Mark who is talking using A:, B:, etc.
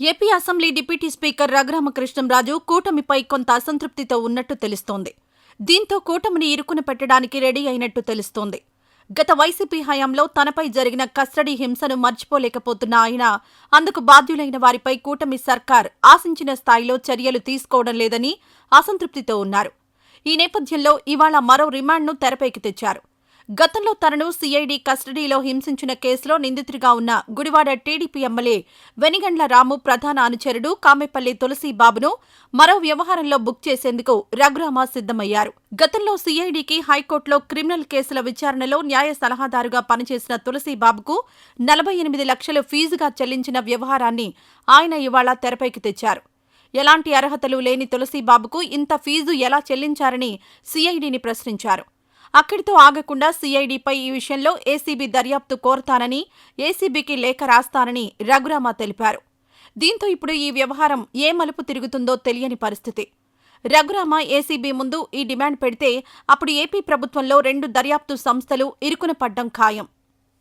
A: AP assembly deputy speaker Raghurama Krishnam Raju కూటమిపై కొంత అసంతృప్తితో ఉన్నట్టు తెలుస్తోంది. దీంతో కూటమిని ఇరుకున పెట్టడానికి రెడీ అయినట్టు తెలుస్తోంది. గత వైసీపీ హయాంలో తనపై జరిగిన కస్టడీ హింసను మర్చిపోలేకపోతున్న ఆయన అందుకు బాధ్యులైన వారిపై కూటమి సర్కార్ ఆశించిన స్థాయిలో చర్యలు తీసుకోవడం లేదని అసంతృప్తితో ఉన్నారు. ఈ నేపథ్యంలో ఇవాళ మరో రిమాండ్ను తెరపైకి తెచ్చారు. గతంలో తనను సీఐడీ కస్టడీలో హింసించిన కేసులో నిందితుడిగా ఉన్న గుడివాడ టీడీపీ ఎమ్మెల్యే వెనిగండ్ల రాము ప్రధాన అనుచరుడు కామెపల్లి తులసి బాబును మరో వ్యవహారంలో బుక్ చేసేందుకు రఘురామ సిద్ధమయ్యారు. గతంలో సీఐడీకి హైకోర్టులో క్రిమినల్ కేసుల విచారణలో న్యాయ సలహాదారుగా పనిచేసిన తులసి బాబుకు నలభై ఎనిమిది లక్షలు ఫీజుగా చెల్లించిన వ్యవహారాన్ని ఆయన ఇవాళ తెరపైకి తెచ్చారు. ఎలాంటి అర్హతలు లేని తులసిబాబుకు ఇంత ఫీజు ఎలా చెల్లించారని సీఐడీని ప్రశ్నించారు. అక్కడితో ఆగకుండా సీఐడిపై ఈ విషయంలో ఏసీబీ దర్యాప్తు కోరతానని ఏసీబీకి లేఖ రాస్తానని రఘురామ తెలిపారు. దీంతో ఇప్పుడు ఈ వ్యవహారం ఏ మలుపు తిరుగుతుందో తెలియని పరిస్థితి. రఘురామ ఏసీబీ ముందు ఈ డిమాండ్ పెడితే అప్పుడు ఏపీ ప్రభుత్వంలో రెండు దర్యాప్తు సంస్థలు ఇరుకున పడ్డం ఖాయం.